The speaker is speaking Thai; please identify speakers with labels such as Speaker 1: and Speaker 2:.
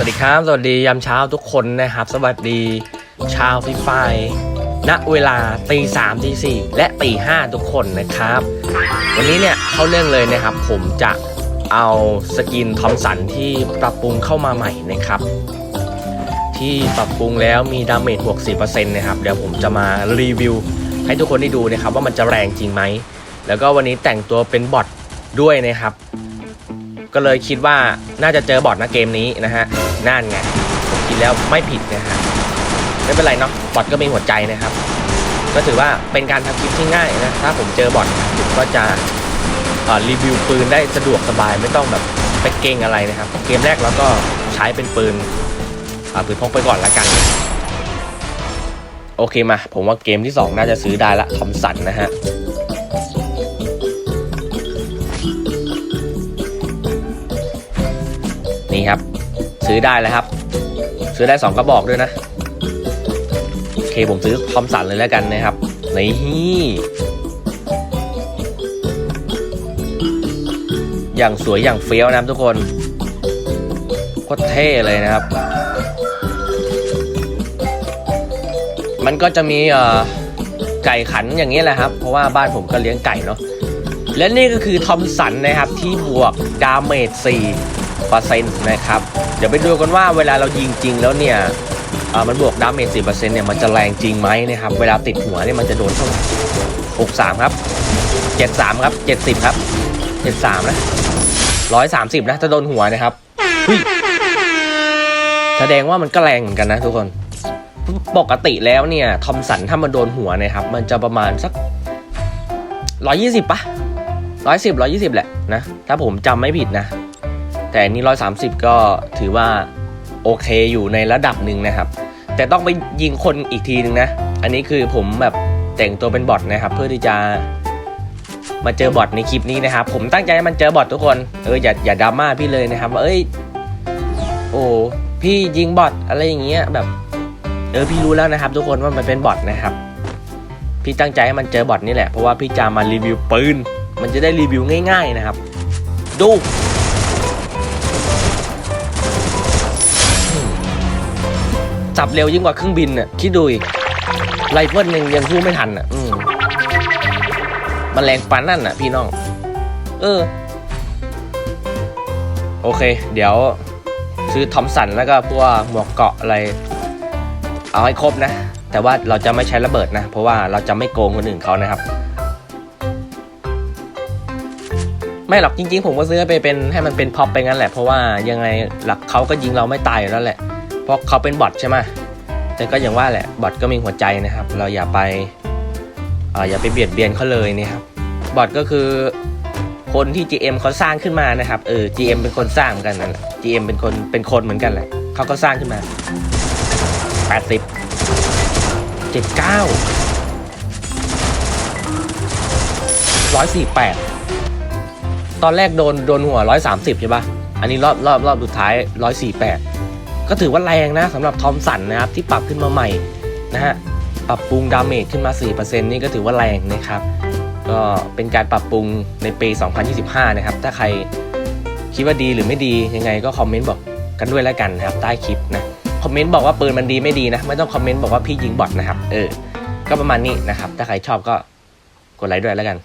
Speaker 1: สวัสดีครับ สวัสดียามเช้าทุกคนนะครับ สวัสดีชาวฟรีไฟร์ณเวลาตีสามตีสี่และตีห้าทุกคนนะครับ วันนี้เนี่ยเข้าเรื่องเลยนะครับ ผมจะเอาสกินทอมสันที่ปรับปรุงเข้ามาใหม่นะครับ ที่ปรับปรุงแล้วมีดาเมจบวก4%นะครับเดี๋ยวผมจะมารีวิว ให้ทุกคนได้ดูนะครับว่ามันจะแรงจริงไหมแล้วก็วันนี้แต่งตัวเป็นบอทด้วยนะครับ ก็เลยคิดว่าน่าจะเจอบอทนะเกมนี้นะฮะนั่นไงผมคิดแล้วไม่ผิดนะฮะไม่เป็นไรเนาะบอทก็มีหัวใจนะครับ ก็ถือว่าเป็นการทำคลิปที่ง่ายนะถ้าผมเจอบอทผมก็จะรีวิวปืนได้สะดวกสบายไม่ต้องแบบไปเก่งอะไรนะครับ เกมแรกเราก็ใช้เป็นปืนปืนพกไปก่อนละกัน โอเคมา ผมว่าเกมที่ 2 น่าจะซื้อได้ละทอมสันนะฮะ นี่ครับ ซื้อได้แล้วครับ ซื้อได้ 2 กระบอกด้วยนะโอเคผมซื้อทอมสันเลยแล้วกันนะครับนี่อย่างสวยอย่างเฟี้ยวนะครับทุกคนโคตรเท่เลยนะครับ มันก็จะมีเอ่อไก่ขันอย่างนี้แหละครับ เพราะว่าบ้านผมก็เลี้ยงไก่เนาะและนี่ก็คือทอมสันนะครับที่บวกดาเมจ4 เปอร์เซ็นต์นะครับ เดี๋ยวไปดูกันว่าเวลาเรายิงจริงแล้วเนี่ยมันบวกดาเมจ4เปอร์เซ็นต์เนี่ยมันจะแรงจริงไหมนะครับ เวลาติดหัวเนี่ยมันจะโดนเท่าไหร่63 ครับ 73 ครับ 70 ครับ 73 นะ 130 นะ ถ้าโดนหัวนะครับแสดงว่ามันก็แรงเหมือนกันนะทุกคน ปกติแล้วเนี่ยทอมสันถ้ามันโดนหัวนะครับ มันจะประมาณสัก 120ปะ110 120 แหละนะ ถ้าผมจำไม่ผิดนะ แต่อันนี้ 130 ก็ถือว่าโอเคอยู่ในระดับหนึ่งนะครับ แต่ต้องไปยิงคนอีกทีหนึ่งนะ อันนี้คือผมแบบแต่งตัวเป็นบอทนะครับ เพื่อที่จะมาเจอบอทในคลิปนี้นะครับ ผมตั้งใจให้มันเจอบอททุกคนเอออย่าอย่าดราม่าพี่เลยนะครับว่าเอ้ยโอ้พี่ยิงบอทอะไรอย่างเงี้ยแบบเออพี่รู้แล้วนะครับ ทุกคนว่ามันเป็นบอทนะครับ พี่ตั้งใจให้มันเจอบอทนี่แหละเพราะว่าพี่จะมารีวิวปืนมันจะได้รีวิวง่าย ๆนะครับ ดู จับเร็วยิ่งกว่าเครื่องบินน่ะคิดดูอีกไรเฟิลหนึ่งยังสู้ไม่ทันอะอืมมันแรงปานนั่นอะ พี่น้อง เออ โอเค เดี๋ยว ซื้อทอมสันแล้วก็พวกหมวกเกาะอะไร เอาให้ครบนะ แต่ว่าเราจะไม่ใช้ระเบิดนะ เพราะว่าเราจะไม่โกงคนอื่นเขานะครับ ไม่หรอกจริงๆ ผมก็ซื้อไปเป็นให้มันเป็นพ็อปไปงั้นแหละ เพราะว่ายังไงหลักเขาก็ยิงเราไม่ตายอยู่แล้วแหละ เพราะเขาเป็นบอทใช่ไหมแต่ก็อย่างว่าแหละบอทก็มีหัวใจนะครับ เราอย่าไปอย่าไปเบียดเบียนเขาเลยนะครับบอทก็คือคนที่ GM เขาสร้างขึ้นมานะครับเออ GM เป็นคนสร้างเหมือนกันนั่นแหละ GM เป็นคนเป็นคนเหมือนกันแหละเขาก็สร้างขึ้นมา 80 79 148 ตอนแรกโดนโดนหัว 130 ใช่ปะอันนี้รอบรอบรอบสุดท้าย 148 ก็ถือว่าแรงนะสำหรับทอมสันนะครับที่ปรับขึ้นมาใหม่นะฮะปรับปรุงดาเมจขึ้นมา 4%นี่ก็ถือว่าแรงนะครับ ก็เป็นการปรับปรุงในปี 2025 นะครับ ถ้าใครคิดว่าดีหรือไม่ดียังไงก็คอมเมนต์บอกกันด้วยแล้วกันนะครับ ใต้คลิปนะคอมเมนต์บอกว่าปืนมันดีไม่ดีนะ ไม่ต้องคอมเมนต์บอกว่าพี่ยิงบอทนะครับ เออ ก็ประมาณนี้นะครับ ถ้าใครชอบก็กดไลค์ด้วยแล้วกัน